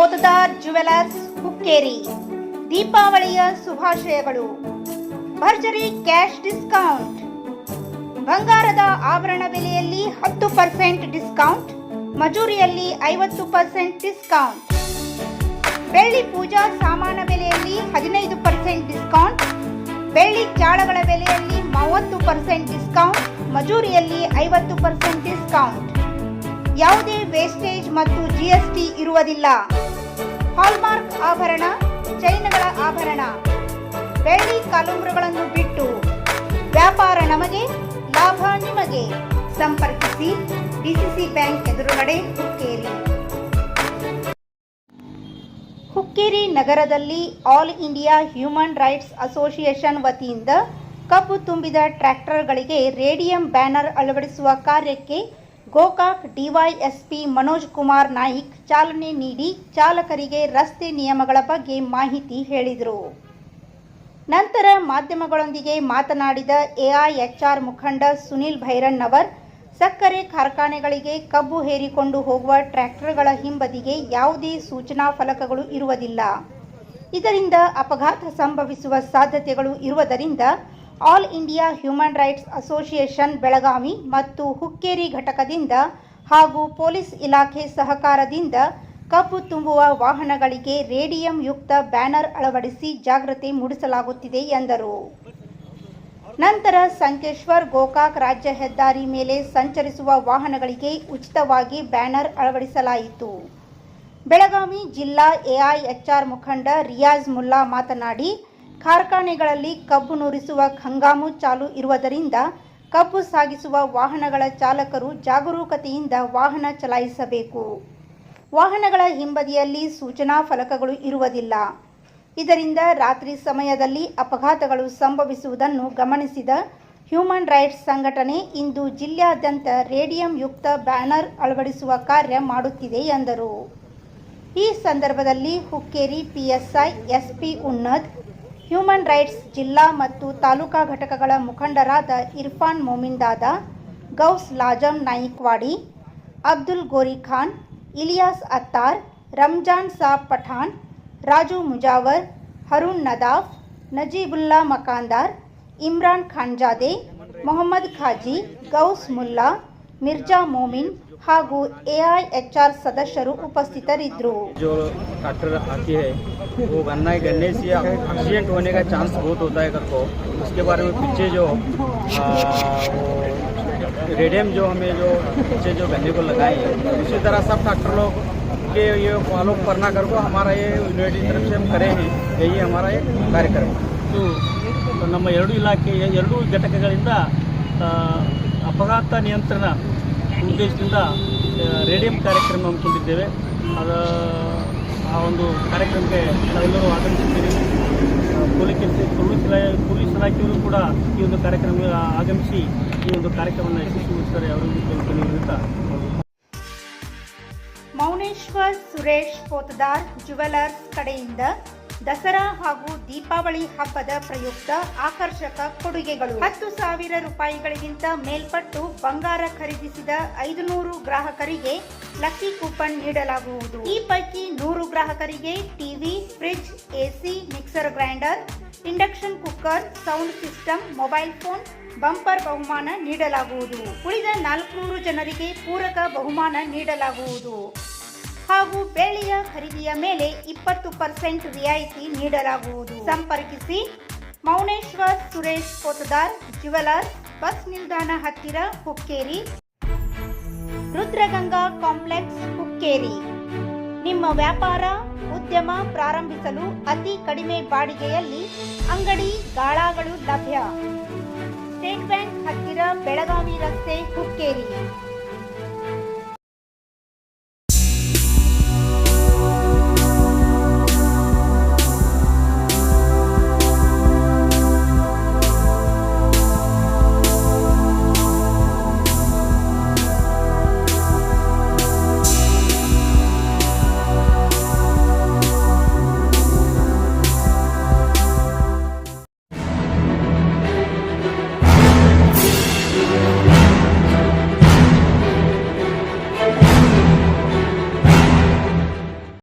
Potadar jewellers Hukkeri ದೀಪಾವಳಿಯ ಶುಭಾಶಯಗಳು. ಭರ್ಜರಿ ಕ್ಯಾಶ್ ಡಿಸ್ಕೌಂಟ್. ಬಂಗಾರದ ಆಭರಣ ಬೆಲೆಯಲ್ಲಿ ಹತ್ತು ಪರ್ಸೆಂಟ್ ಡಿಸ್ಕೌಂಟ್, ಮಜೂರಿಯಲ್ಲಿ ಐವತ್ತು ಪರ್ಸೆಂಟ್ ಡಿಸ್ಕೌಂಟ್. ಬೆಳ್ಳಿ ಪೂಜಾ ಸಾಮಾನ ಬೆಲೆಯಲ್ಲಿ ಹದಿನೈದು ಪರ್ಸೆಂಟ್ ಡಿಸ್ಕೌಂಟ್. ಬೆಳ್ಳಿ ಚಾಳಗಳ ಬೆಲೆಯಲ್ಲಿ ಮೂವತ್ತು ಪರ್ಸೆಂಟ್ ಡಿಸ್ಕೌಂಟ್, ಮಜೂರಿಯಲ್ಲಿ ಐವತ್ತು ಪರ್ಸೆಂಟ್ ಡಿಸ್ಕೌಂಟ್. ಯಾವುದೇ ವೇಸ್ಟೇಜ್ ಮತ್ತು ಜಿಎಸ್ಟಿ ಇರುವುದಿಲ್ಲ. ಹಾಲ್ಮಾರ್ಕ್ ಆಭರಣ, ಚೈನ್ಗಳ ಆಭರಣ. ಬೆಳ್ಳಿ ಕಾಲುಂಬ್ರಗಳನ್ನು ಬಿಟ್ಟು ವ್ಯಾಪಾರ ನಮಗೆ, ಲಾಭ ನಿಮಗೆ. ಸಂಪರ್ಕಿಸಿ ಡಿಸಿಸಿ ಬ್ಯಾಂಕ್ ಎದುರುಗಡೆ ಹುಕ್ಕೇರಿ. ಹುಕ್ಕೇರಿ ನಗರದಲ್ಲಿ All India Human Rights Association ವತಿಯಿಂದ ಕಬ್ಬು ತುಂಬಿದ ಟ್ರ್ಯಾಕ್ಟರ್ಗಳಿಗೆ ರೇಡಿಯಂ ಬ್ಯಾನರ್ ಅಳವಡಿಸುವ ಕಾರ್ಯಕ್ಕೆ ಗೋಕಾಕ್ ಡಿವೈಎಸ್ಪಿ ಮನೋಜ್ ಕುಮಾರ್ ನಾಯಿಕ್ ಚಾಲನೆ ನೀಡಿ ಚಾಲಕರಿಗೆ ರಸ್ತೆ ನಿಯಮಗಳ ಬಗ್ಗೆ ಮಾಹಿತಿ ಹೇಳಿದರು. ನಂತರ ಮಾಧ್ಯಮಗಳೊಂದಿಗೆ ಮಾತನಾಡಿದ ಎಐಎಚ್ಆರ್ ಮುಖಂಡ ಸುನಿಲ್ ಭೈರಣ್ಣವರ್, ಸಕ್ಕರೆ ಕಾರ್ಖಾನೆಗಳಿಗೆ ಕಬ್ಬು ಹೇರಿಕೊಂಡು ಹೋಗುವ ಟ್ರ್ಯಾಕ್ಟರ್ಗಳ ಹಿಂಬದಿಗೆ ಯಾವುದೇ ಸೂಚನಾ ಫಲಕಗಳು ಇರುವುದಿಲ್ಲ. ಇದರಿಂದ ಅಪಘಾತ ಸಂಭವಿಸುವ ಸಾಧ್ಯತೆಗಳು ಇರುವುದರಿಂದ All India Human Rights Association Belagavi ಮತ್ತು ಹುಕ್ಕೇರಿ ಘಟಕದಿಂದ ಹಾಗೂ ಪೊಲೀಸ್ ಇಲಾಖೆ ಸಹಕಾರದಿಂದ ಕಬ್ಬು ತುಂಬುವ ವಾಹನಗಳಿಗೆ ರೇಡಿಯಂ ಯುಕ್ತ ಬ್ಯಾನರ್ ಅಳವಡಿಸಿ ಜಾಗೃತಿ ಮೂಡಿಸಲಾಗುತ್ತಿದೆ ಎಂದರು. ನಂತರ ಸಂಕೇಶ್ವರ್ ಗೋಕಾಕ್ ರಾಜ್ಯ ಹೆದ್ದಾರಿ ಮೇಲೆ ಸಂಚರಿಸುವ ವಾಹನಗಳಿಗೆ ಉಚಿತವಾಗಿ ಬ್ಯಾನರ್ ಅಳವಡಿಸಲಾಯಿತು. ಬೆಳಗಾವಿ ಜಿಲ್ಲಾ ಎಐಎಚ್ಆರ್ ಮುಖಂಡ ರಿಯಾಜ್ ಮುಲ್ಲಾ ಮಾತನಾಡಿ ಕಾರ್ಖಾನೆಗಳಲ್ಲಿ ಕಬ್ಬು ನುರಿಸುವ ಹಂಗಾಮು ಚಾಲು ಇರುವುದರಿಂದ ಕಬ್ಬು ಸಾಗಿಸುವ ವಾಹನಗಳ ಚಾಲಕರು ಜಾಗರೂಕತೆಯಿಂದ ವಾಹನ ಚಲಾಯಿಸಬೇಕು. ವಾಹನಗಳ ಹಿಂಬದಿಯಲ್ಲಿ ಸೂಚನಾ ಫಲಕಗಳು ಇರುವುದಿಲ್ಲ. ಇದರಿಂದ ರಾತ್ರಿ ಸಮಯದಲ್ಲಿ ಅಪಘಾತಗಳು ಸಂಭವಿಸುವುದನ್ನು ಗಮನಿಸಿದ ಹ್ಯೂಮನ್ ರೈಟ್ಸ್ ಸಂಘಟನೆ ಇಂದು ಜಿಲ್ಲೆಯಾದ್ಯಂತ ರೇಡಿಯಂ ಯುಕ್ತ ಬ್ಯಾನರ್ ಅಳವಡಿಸುವ ಕಾರ್ಯ ಮಾಡುತ್ತಿದೆ ಎಂದರು. ಈ ಸಂದರ್ಭದಲ್ಲಿ Hukkeri P S I S P ಉನ್ನದ್ human rights ಜಿಲ್ಲಾ ಮತ್ತು ತಾಲೂಕಾ ಘಟಕಗಳ ಮುಖಂಡರಾದ ಇರ್ಫಾನ್ ಮೊಮಿಂದಾದ ಗೌಸ್ ಲಾಜಂ ನಾಯಿಕ್ವಾಡಿ, ಅಬ್ದುಲ್ ಗೋರಿ ಖಾನ್, ಇಲಿಯಾಸ್ ಅತ್ತಾರ್, ರಂಜಾನ್ ಸಾಬ್ ಪಠಾಣ್, ರಾಜು ಮುಜಾವರ್, ಹರುಣ್ ನದಾಫ್, ನಜೀಬುಲ್ಲಾ ಮಕಾಂದಾರ್, ಇಮ್ರಾನ್ ಖಾನ್ಜಾದೆ, ಮೊಹಮ್ಮದ್ ಖಾಜಿ, ಗೌಸ್ ಮುಲ್ಲಾ, ಮಿರ್ಜಾ ಮೋಮಿನ್ ಹಾಗೂ ಎಐಎಚ್ಆರ್ ಸದಸ್ಯರು ಉಪಸ್ಥಿತರಿದ್ದರು जो ट्रैक्टर आती है वो गन्ना गन्ने से एक्सीडेंट होने का चांस बहुत होता है घर को उसके बारे में पीछे जो आ, वो रेडियम जो हमें जो पीछे जो गन्ने को लगाए हैं उसी तरह सब ट्रैक्टर लोग के ये फॉलो करना कर को हमारा ये यूनिवर्सिटी तरफ से हम करे हैं यही हमारा ये कार्यक्रम है ಮತ್ತು ನಮ್ಮ ಎರಡು ಇಲಾಖೆಯ ಎರಡೂ ಘಟಕಗಳಿಂದ ಆ, ಅಪಘಾತ ನಿಯಂತ್ರಣ ಉದ್ದೇಶದಿಂದ ರೇಡಿಯಂ ಕಾರ್ಯಕ್ರಮ ಹಮ್ಮಿಕೊಂಡಿದ್ದೇವೆ ಅದು, ಆ ಒಂದು ಕಾರ್ಯಕ್ರಮಕ್ಕೆ ನಾವೆಲ್ಲರೂ ಆಗಮಿಸಿದ್ದೀವಿ ಪೊಲೀಸ್ ಪೊಲೀಸ್ ಇಲಾ- ಪೊಲೀಸ್ ಇಲಾಖೆಯವರು ಕೂಡ ಈ ಒಂದು ಕಾರ್ಯಕ್ರಮ ಆಗಮಿಸಿ ಈ ಒಂದು ಕಾರ್ಯಕ್ರಮವನ್ನು ಯಶಸ್ವಿಗೊಳಿಸ್ತಾರೆ ಅವರಿಗೂ ಕೇಳಿಕೊಳ್ಳುವುದರಿಂದ ಮೌನೇಶ್ವರ್ ಸುರೇಶ್ ಪೋತದಾರ್ ಜುವೆಲರ್ಸ್ ಕಡೆಯಿಂದ ದಸರಾ ಹಾಗೂ ದೀಪಾವಳಿ ಹಬ್ಬದ ಪ್ರಯುಕ್ತ ಆಕರ್ಷಕ ಕೊಡುಗೆಗಳು. ಹತ್ತು ಸಾವಿರ ರೂಪಾಯಿಗಳಿಗಿಂತ ಮೇಲ್ಪಟ್ಟು ಬಂಗಾರ ಖರೀದಿಸಿದ ಐದು ನೂರು ಗ್ರಾಹಕರಿಗೆ ಲಕ್ಕಿ ಕೂಪನ್ ನೀಡಲಾಗುವುದು. ಈ ಪೈಕಿ ನೂರು ಗ್ರಾಹಕರಿಗೆ TV fridge AC, mixer grinder, induction cooker, sound system, mobile phone, bumper ಬಹುಮಾನ ನೀಡಲಾಗುವುದು. ಉಳಿದ ನಾಲ್ಕುನೂರು ಜನರಿಗೆ ಪೂರಕ ಬಹುಮಾನ ನೀಡಲಾಗುವುದು. ಹಾಗೂ ಬೆಳ್ಳಿಯ ಖರೀದಿಯ ಮೇಲೆ ಇಪ್ಪತ್ತು ಪರ್ಸೆಂಟ್ ರಿಯಾಯಿತಿ ನೀಡಲಾಗುವುದು. ಸಂಪರ್ಕಿಸಿ ಮೌನೇಶ್ವರ್ ಸುರೇಶ್ ಕೋತದಾರ್ ಜುವೆಲರ್ಸ್ ಬಸ್ ನಿಲ್ದಾಣ ಹತ್ತಿರ ಹುಕ್ಕೇರಿ. ರುದ್ರಗಂಗಾ ಕಾಂಪ್ಲೆಕ್ಸ್ ಹುಕ್ಕೇರಿ. ನಿಮ್ಮ ವ್ಯಾಪಾರ, ಉದ್ಯಮ ಪ್ರಾರಂಭಿಸಲು ಅತಿ ಕಡಿಮೆ ಬಾಡಿಗೆಯಲ್ಲಿ ಅಂಗಡಿ ಗಾಳಾಗಳು ಲಭ್ಯ. ಸ್ಟೇಟ್ ಬ್ಯಾಂಕ್ ಹತ್ತಿರ ಬೆಳಗಾವಿ ರಸ್ತೆ ಹುಕ್ಕೇರಿ.